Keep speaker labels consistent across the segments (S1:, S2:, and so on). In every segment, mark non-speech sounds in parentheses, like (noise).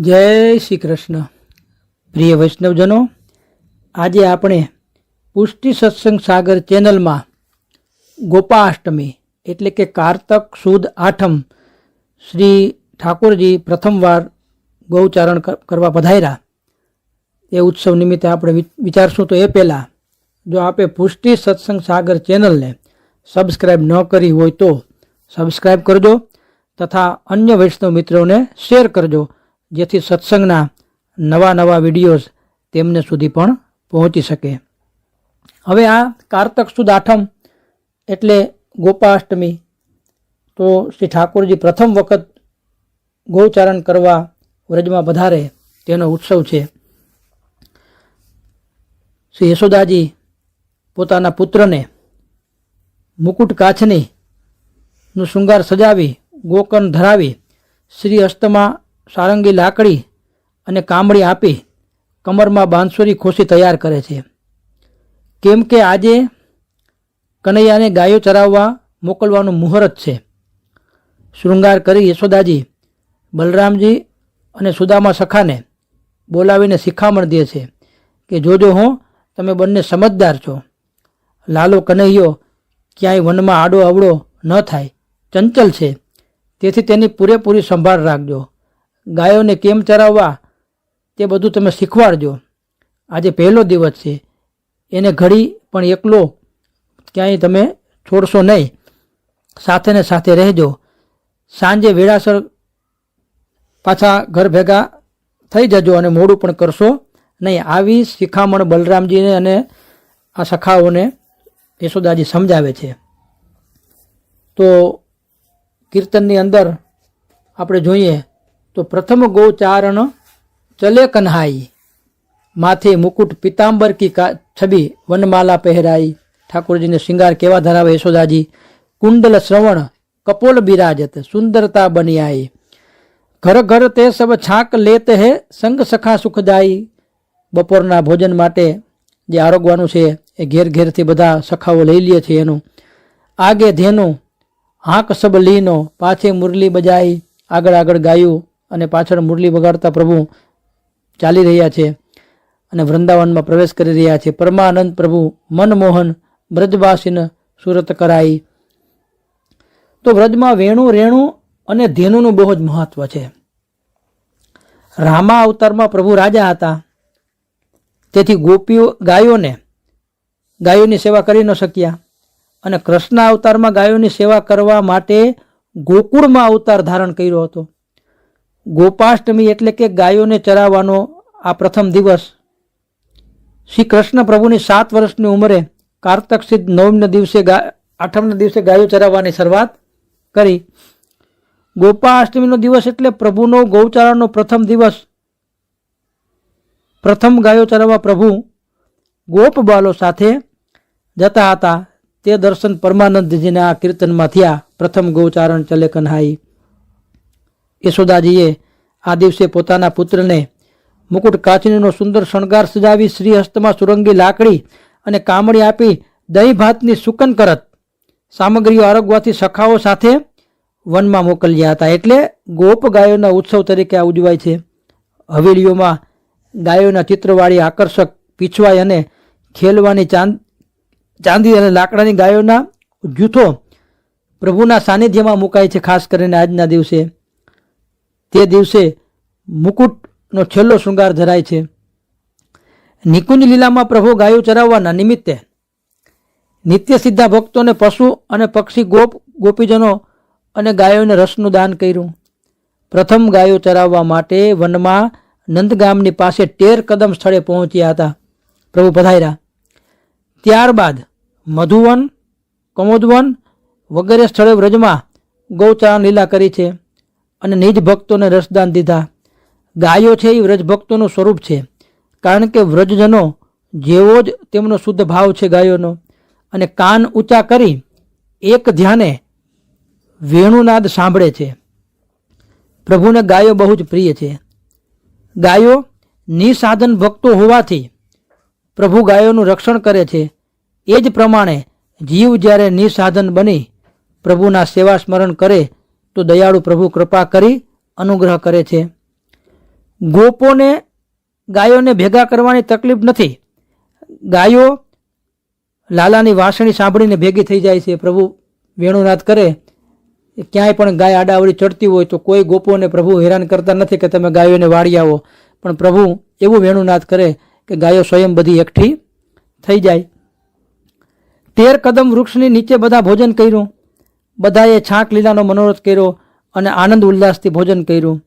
S1: જય શ્રી કૃષ્ણ. પ્રિય વૈષ્ણવજનો, આજે આપણે પુષ્ટિ સત્સંગ સાગર ચેનલમાં ગોપાષ્ટમી એટલે કે કારતક સુદ આઠમ શ્રી ઠાકોરજી પ્રથમવાર ગૌચારણ કરવા પધાર્યા. એ ઉત્સવ નિમિત્તે આપણે વિચારશું તો એ પહેલાં, જો આપે પુષ્ટિ સત્સંગ સાગર ચેનલને સબસ્ક્રાઈબ ન કરી હોય તો સબસ્ક્રાઈબ કરજો તથા અન્ય વૈષ્ણવ મિત્રોને શેર કરજો. જેથી સત્સંગના નવા નવા વિડીયોઝ તેમને સુધી પણ પહોંચી શકે. હવે આ કારતક સુદ આઠમ એટલે ગોપાષ્ટમી. તો શ્રી ઠાકોરજી પ્રથમ વખત ગૌચારણ કરવા વ્રજમાં વધારે તેનો ઉત્સવ છે. શ્રી યશોદાજી પોતાના પુત્રને મુકુટ કાછની નું શૃંગાર સજાવી, ગોકર્ણ ધરાવી શ્રી હસ્તમાં સારંગી લાકડી અને કામળી આપી કમરમાં બાંસુરી ખુશી તૈયાર કરે છે. કેમ કે આજે કનૈયાને ગાયો ચરાવવા મોકલવાનું મુહૂર્ત છે. શૃંગાર કરી યશોદાજી બલરામજી અને સુદામા સખાને બોલાવીને શિખામણ દે છે કે, જોજો હું, તમે બંને સમજદાર છો. લાલો કનૈયો, ક્યાંય વનમાં આડો અવળો ન થાય. ચંચલ છે. તેથી તેની પૂરેપૂરી સંભાળ રાખજો. ગાયોને કેમ ચરાવવા તે બધું તમે શીખવાડજો. આજે પહેલો દિવસ છે. એને ઘડી પણ એકલો ક્યાંય તમે છોડશો નહીં. સાથે ને સાથે રહેજો. સાંજે વેળાસર પાછા ઘર ભેગા થઈ જજો અને મોડું પણ કરશો નહીં. આવી શિખામણ બલરામજીને અને આ સખાઓને યશોદાજી સમજાવે છે. તો કીર્તનની અંદર આપણે જોઈએ તો પ્રથમ ગૌચારણ ચલે કન્હાઈ. માથે મુકુટ પિતાંબર કી છબી વનમાલા પહેરાઈ. ઠાકોરજીને શિંગાર કેવા ધરાવે યશોદાજી? કુંડલ શ્રવણ કપોલ બિરાજત, સુંદરતા બની આઈ ઘર ઘર તે સબ છાંક લેત હે, સંગ સખા સુખદાયી બપોરના ભોજન માટે જે આરોગવાનું છે, એ ઘેર ઘેરથી બધા સખાઓ લઈ લે છે એનું. આગે ધેનું, હાંક સબ લીનો, પાછે મુરલી બજાઈ. આગળ આગળ ગાયું અને પાછળ મુરલી વગાડતા પ્રભુ ચાલી રહ્યા છે અને વૃંદાવનમાં પ્રવેશ કરી રહ્યા છે. પરમાનંદ પ્રભુ મનમોહન બ્રજવાસીન સુરત કરાઈ. તો વ્રજમાં વેણુ, રેણુ અને ધેનુનું બહુ જ મહત્વ છે. રામા અવતારમાં પ્રભુ રાજા હતા. તેથી ગોપીઓ, ગાયોને, ગાયોની સેવા કરી ન શક્યા. અને કૃષ્ણ અવતારમાં ગાયોની સેવા કરવા માટે ગોકુળમાં અવતાર ધારણ કર્યો હતો. ગોપાષ્ટમી એટલે કે ગાયોને ચરાવવાનો આ પ્રથમ દિવસ. શ્રી કૃષ્ણ પ્રભુની સાત વર્ષની ઉંમરે કારતક સિદ્ધ નવમના દિવસે આઠમના દિવસે ગાયો ચરાવવાની શરૂઆત કરી. ગોપાષ્ટમીનો દિવસ એટલે પ્રભુનો ગૌચારણનો પ્રથમ દિવસ. પ્રથમ ગાયો ચરાવવા પ્રભુ ગોપ બાલો સાથે જતા હતા. તે દર્શન પરમાનંદજીના કીર્તનમાં થયા. પ્રથમ ગૌચારણ ચલે કન્હાઈ યશોદાજીએ આ દિવસે પોતાના પુત્રને મુકુટ કાચનીનો સુંદર શણગાર સજાવી શ્રીહસ્તમાં સુરંગી લાકડી અને કામળી આપી દહીં ભાતની સુકન કરત. સામગ્રીઓ આરોગવાથી સખાઓ સાથે વનમાં મોકલ્યા હતા. એટલે ગોપ ગાયોના ઉત્સવ તરીકે આ ઉજવાય છે. હવેલીઓમાં ગાયોના ચિત્રવાળી આકર્ષક પીછવાઈ અને ખેલવાની ચાંદ, ચાંદી અને લાકડાની ગાયોના જૂથો પ્રભુના સાનિધ્યમાં મુકાય છે, ખાસ કરીને આજના દિવસે. તે દિવસે મુકુટનો છેલ્લો શૃંગાર ધરાય છે. નિકુંજ લીલામાં પ્રભુ ગાયો ચરાવવાના નિમિત્તે નિત્ય સિદ્ધા ભક્તોને પશુ અને પક્ષી ગોપ, ગોપીજનો અને ગાયોને રસનું દાન કર્યું. પ્રથમ ગાયો ચરાવવા માટે વનમાં નંદગામની પાસે ટેર કદમ સ્થળે પહોંચ્યા હતા. પ્રભુ પધાર્યા. ત્યારબાદ મધુવન, કમોદવન વગેરે સ્થળે વ્રજમાં ગૌચરણ લીલા કરી છે. અને નિજ ભક્તોને રસદાન દીધા. ગાયો છે એ વ્રજ ભક્તોનું સ્વરૂપ છે, કારણ કે વ્રજજનો જેવો જ તેમનો શુદ્ધ ભાવ છે ગાયોનો. અને કાન ઊંચા કરી એક ધ્યાને વેણુનાદ સાંભળે છે. પ્રભુને ગાયો બહુ જ પ્રિય છે. ગાયો નિસાધન ભક્તો હોવાથી પ્રભુ ગાયોનું રક્ષણ કરે છે. એ જ પ્રમાણે જીવ જ્યારે નિસાધન બની પ્રભુના સેવા સ્મરણ કરે તો દયાળુ પ્રભુ કૃપા કરી અનુગ્રહ કરે છે. ગોપોને, ગાયોને ભેગા કરવાની તકલીફ નથી. ગાયો લાલાની વાસણી સાંભળીને ભેગી થઈ જાય છે. પ્રભુ વેણુનાથ કરે, ક્યાંય પણ ગાય આડાવડી ચડતી હોય તો કોઈ ગોપોને પ્રભુ હેરાન કરતા નથી કે તમે ગાયોને વાળી આવો. પણ પ્રભુ એવું વેણુનાથ કરે કે ગાયો સ્વયં બધી એકઠી થઈ જાય. તેર કદમ વૃક્ષની નીચે બધા ભોજન કર્યું. બધાએ છાંક લીલાનો મનોરથ કર્યો અને આનંદ ઉલ્લાસથી ભોજન કર્યું.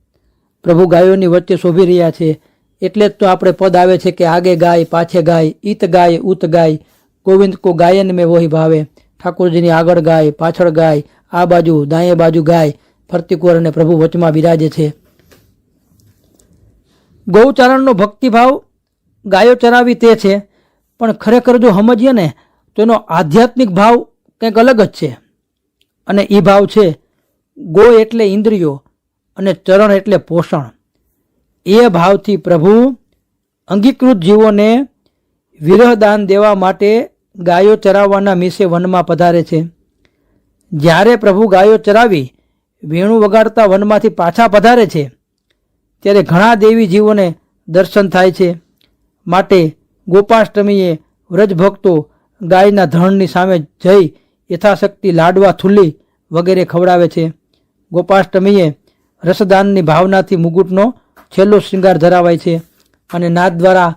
S1: પ્રભુ ગાયોની વચ્ચે શોભી રહ્યા છે. એટલે જ તો આપણે પદ આવે છે કે આગે ગાય, પાછે ગાય, ઈત ગાય ઉત ગાય. ગોવિંદ કો ગાયન મેં વહી ભાવે. ઠાકોરજીની આગળ ગાય, પાછળ ગાય, આ બાજુ દાયે બાજુ ગાય. ફરતી કોર અને પ્રભુ વચમાં બિરાજે છે. ગૌચારણનો ભક્તિભાવ ગાયો ચરાવી તે છે. પણ ખરેખર જો સમજીએ ને, તો એનો આધ્યાત્મિક ભાવ કંઈક અલગ જ છે. અને એ ભાવ છે ગો એટલે ઇન્દ્રિયો અને ચરણ એટલે પોષણ. એ ભાવથી પ્રભુ અંગીકૃત જીવોને વિરહદાન દેવા માટે ગાયો ચરાવવાના મિસે વનમાં પધારે છે. જ્યારે પ્રભુ ગાયો ચરાવી વેણું વગાડતા વનમાંથી પાછા પધારે છે, ત્યારે ઘણા દેવી જીવોને દર્શન થાય છે. માટે ગોપાષ્ટમીએ વ્રજભક્તો ગાયના ધણની સામે જઈ યથાશક્તિ લાડવા, થુલ્લી વગેરે ખવડાવે છે. ગોપાષ્ટમીએ રસદાનની ભાવનાથી મુગુટનો છેલ્લો શૃંગાર ધરાવાય છે અને નાદ દ્વારા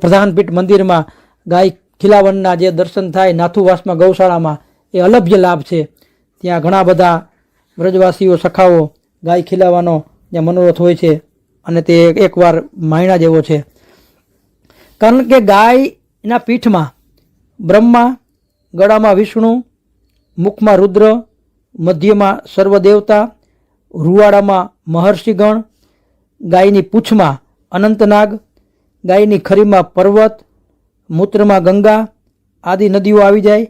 S1: પ્રધાનપીઠ મંદિરમાં ગાય ખીલાવનના જે દર્શન થાય નાથુવાસમાં ગૌશાળામાં એ અલભ્ય લાભ છે. ત્યાં ઘણા બધા વ્રજવાસીઓ, સખાઓ ગાય ખીલાવાનો જે મનોરથ હોય છે અને તે એકવાર માયણા જેવો છે. કારણ કે ગાયના પીઠમાં બ્રહ્મા ગળામાં વિષ્ણુ, મુખમાં રુદ્ર, મધ્યમાં સર્વદેવતા, રૂવાડામાં મહર્ષિગણ, ગાયની પૂંછમાં અનંતનાગ, ગાયની ખરીમાં પર્વત, મૂત્રમાં ગંગા આદિ નદીઓ આવી જાય,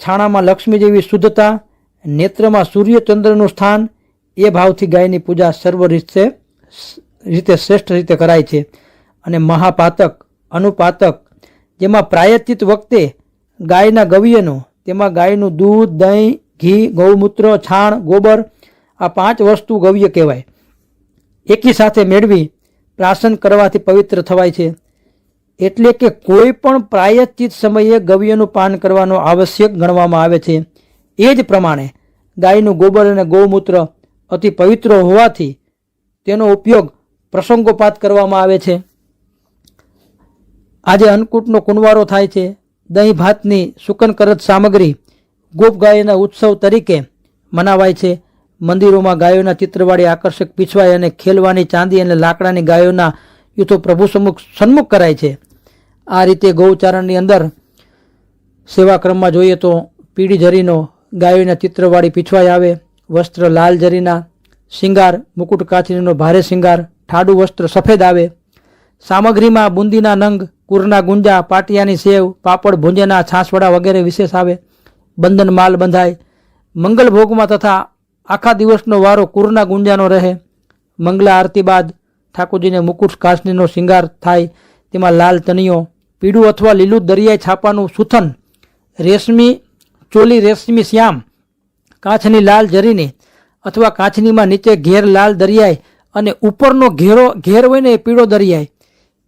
S1: છાણામાં લક્ષ્મી જેવી શુદ્ધતા, નેત્રમાં સૂર્યચંદ્રનું સ્થાન, એ ભાવથી ગાયની પૂજા સર્વ રીતે રીતે શ્રેષ્ઠ રીતે કરાય છે. અને મહાપાતક, અનુપાતક, જેમાં પ્રાયચિત વખતે ગાયના ગવ્યનું, તેમાં ગાયનું દૂધ, દહીં, ઘી, ગૌમૂત્ર, છાણ, ગોબર, આ પાંચ વસ્તુ ગવ્ય કહેવાય. એકી સાથે મેળવી પ્રાસન કરવાથી પવિત્ર થવાય છે. એટલે કે કોઈ પણ પ્રાયશ્ચિત સમયે ગવ્યનું પાન કરવાનો આવશ્યક ગણવામાં આવે છે. એ જ પ્રમાણે ગાયનું ગોબર અને ગૌમૂત્ર અતિ પવિત્ર હોવાથી તેનો ઉપયોગ પ્રસંગોપાત કરવામાં આવે છે. આજે અન્નકૂટનો કુંવારો થાય છે. દહીં ભાતની સુકનકરત સામગ્રી ગોપ ગાયના ઉત્સવ તરીકે મનાવાય છે. મંદિરોમાં ગાયોના ચિત્રવાળી આકર્ષક પીછવાય અને ખેલવાની ચાંદી અને લાકડાની ગાયોના યુથો પ્રભુ સમુખ સન્મુખ કરાય છે. આ રીતે ગૌચારણની અંદર સેવાક્રમમાં જોઈએ તો પીળી જરીનો ગાયોના ચિત્રવાળી પીછવાઈ આવે, વસ્ત્ર લાલ જરીના શિંગાર, મુકુટ કાચરીનો ભારે શિંગાર, ઠાડું વસ્ત્ર સફેદ આવે. સામગ્રીમાં બુંદીના નંગ કુરના ગુંજા, પાટિયાની સેવ, પાપડ ભુંજના છાસવડા વગેરે વિશેષ આવે. બંધન માલ બંધાય. મંગલ ભોગમાં તથા આખા દિવસનો વારો કુરના ગુંજાનો રહે. મંગલા આરતી બાદ ઠાકોરજીને મુકુટ કાસનીનો શિંગાર થાય. તેમાં લાલ તનિયો પીળું અથવા લીલું દરિયાઈ છાપાનું સુથન, રેશમી, ચોલી રેશમી શ્યામ, કાચની લાલ જરીની અથવા કાચનીમાં નીચે ઘેર લાલ દરિયાઈ અને ઉપરનો ઘેરો, ઘેર હોય ને એ પીળો દરિયાઈ.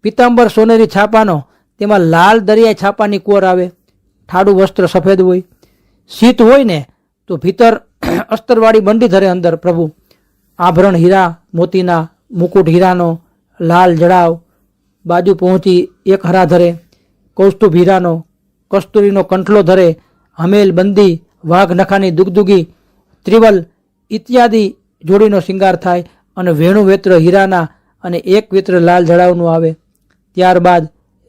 S1: પિતાંબર સોનેરી છાપાનો, તેમાં લાલ દરિયાઈ છાપાની કોર આવે, ઠાડું વસ્ત્ર સફેદ હોય. શીત હોય ને, તો ભીતર (clears throat) અસ્તરવાળી બંડી ધરે અંદર પ્રભુ. આભરણ હીરા, મોતીના, મુકુટ હીરાનો, લાલ જડાવ. બાજુ પહોંચી એક હરા ધરે કૌસ્તુભ હીરાનો કસ્તુરીનો કંઠલો ધરે, હમેલ બંદી, વાઘ નખાની દુગદુગી, ત્રિવલ ઇત્યાદિ જોડીનો શિંગાર થાય અને વેણુ વેત્ર હીરાના અને એક વેત્ર લાલ જડાવનું આવે. ત્યારબાદ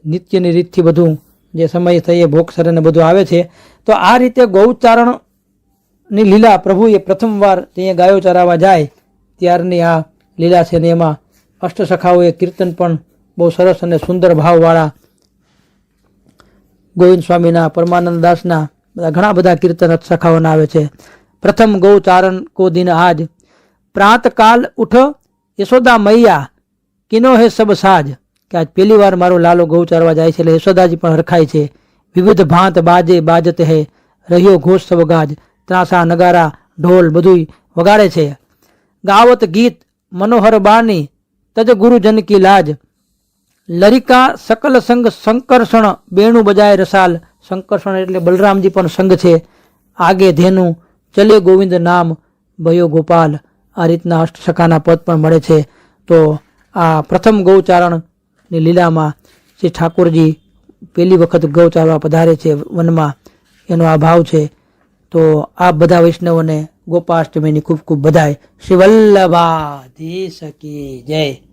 S1: નિત્યની રીતથી બધું જે સમય થઈએ ભોગસર અને બધું આવે છે. તો આ રીતે ગૌચારણની લીલા પ્રભુએ પ્રથમવાર ત્યાં ગાયો ચરાવવા જાય, ત્યારની આ લીલા છે ને એમાં અષ્ટસખાઓએ કીર્તન પણ બહુ સરસ અને સુંદર ભાવવાળા ગોવિંદ સ્વામીના, પરમાનંદ દાસના, બધા ઘણા બધા કીર્તન અષ્ટસખાઓના આવે છે. પ્રથમ ગૌચારણ કો દિન આજ. પ્રાતકાલ ઉઠ યશોદા મૈયા, કિનો હે સબ સાજ. કે આજ પહેલી વાર મારો લાલો ગૌ ચારવા જાય છે, એટલે યશોદાજી પણ હરખાય છે. વિવિધ ભાંત બાજે બાજત હે, રહ્યો ઘોષ સબ ગાજ ત્રાસા, નગારા, ઢોલ બધું વગાડે છે. ગાવત ગીત મનોહર બાની, તજ ગુરુજન કી લાજ. લરિકા સકલ સંગ સંકર્ષણ, બેણું બજાય રસાલ. સંકર્ષણ એટલે બલરામજી પણ સંગ છે. આગે ધેનુ, ચલે ગોવિંદ નામ, ભયો ગોપાલ. આ રીતના અષ્ટસખાના પદ પણ મળે છે. તો આ પ્રથમ ગૌચારણની લીલામાં શ્રી ઠાકોરજી પહેલી વખત ગૌ ચારવા પધારે છે વનમાં, એનો આ ભાવ છે. તો આ બધા વૈષ્ણવોને ગોપાષ્ટમીની ખૂબ ખૂબ બધાય. શ્રી વલ્લભાધીશ સકી જય.